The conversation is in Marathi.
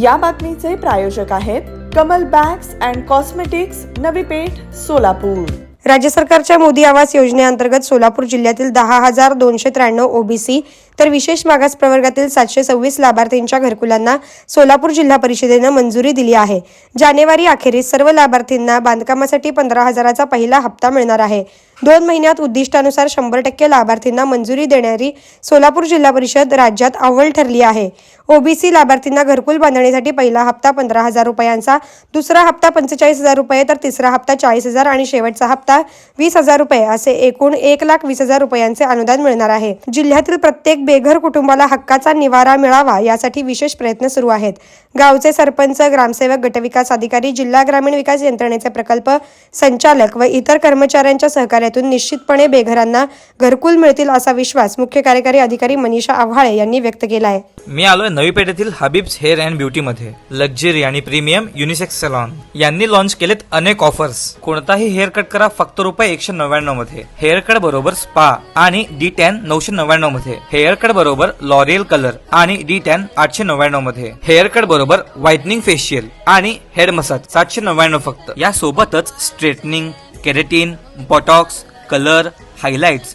या बातमीचे प्रायोजक आहेत Kamal bags and cosmetics Navi Peth Solapur. राज्य सरकारच्या मोदी आवास योजनेअंतर्गत सोलापूर जिल्ह्यातील दहा हजार दोनशे त्र्याण्णव ओबीसी तर विशेष मागास प्रवर्गातील सातशे सव्वीस लाभार्थींच्या घरकुलांना सोलापूर जिल्हा परिषदेनं मंजुरी दिली आहे. जानेवारी अखेरीस सर्व लाभार्थींना बांधकामासाठी पंधरा हजाराचा पहिला हप्ता मिळणार आहे. दोन महिन्यात उद्दिष्टानुसार शंभर टक्के लाभार्थींना मंजुरी देणारी सोलापूर जिल्हा परिषद राज्यात अव्वल ठरली आहे. ओबीसी लाभार्थींना घरकुल बांधणीसाठी पहिला हप्ता पंधरा हजार रुपयांचा दुसरा हप्ता पंचेचाळीस हजार रुपये तर तिसरा हप्ता चाळीस हजार आणि शेवटचा हप्ता वीस हजार रुपये असे एकूण एक लाख वीस हजार रुपयांचे अनुदान मिळणार आहे. जिल्ह्यातील प्रत्येक बेघर कुटुंबाला हक्काचा निवारा मिळावा यासाठी विशेष प्रयत्न सुरू आहेत. गावचे सरपंच ग्रामसेवक गटविकास अधिकारी जिल्हा ग्रामीण विकास यंत्रणेचे प्रकल्प संचालक व इतर कर्मचाऱ्यांच्या सहकार्यातून निश्चितपणे बेघरांना घरकुल मिळतील असा विश्वास मुख्य कार्यकारी अधिकारी मनीषा आव्हाळे यांनी व्यक्त केला आहे मी आलोय नवी पेठेतील हबीब्स हेअर अँड ब्युटी मध्ये. लक्झरी आणि प्रीमियम युनिसेक्स सलॉन. यांनी लॉन्च केलेत अनेक ऑफर्स. कोणताही हेअर कट करा फक्त रुपये एकशे नव्याण्णवमध्ये. हेअर कट बरोबर स्पा आणि डी टॅन नऊशे नव्याण्णवमध्ये. हेअर कट बरोबर लॉरियल कलर आणि डी टॅन आठशे नव्याण्णवमध्ये. हेअर कट बरोबर व्हाइटनिंग फेशियल आणि हेड मसाज सातशे नव्याण्णव फक्त. या सोबतच straightening keratin botox colour highlights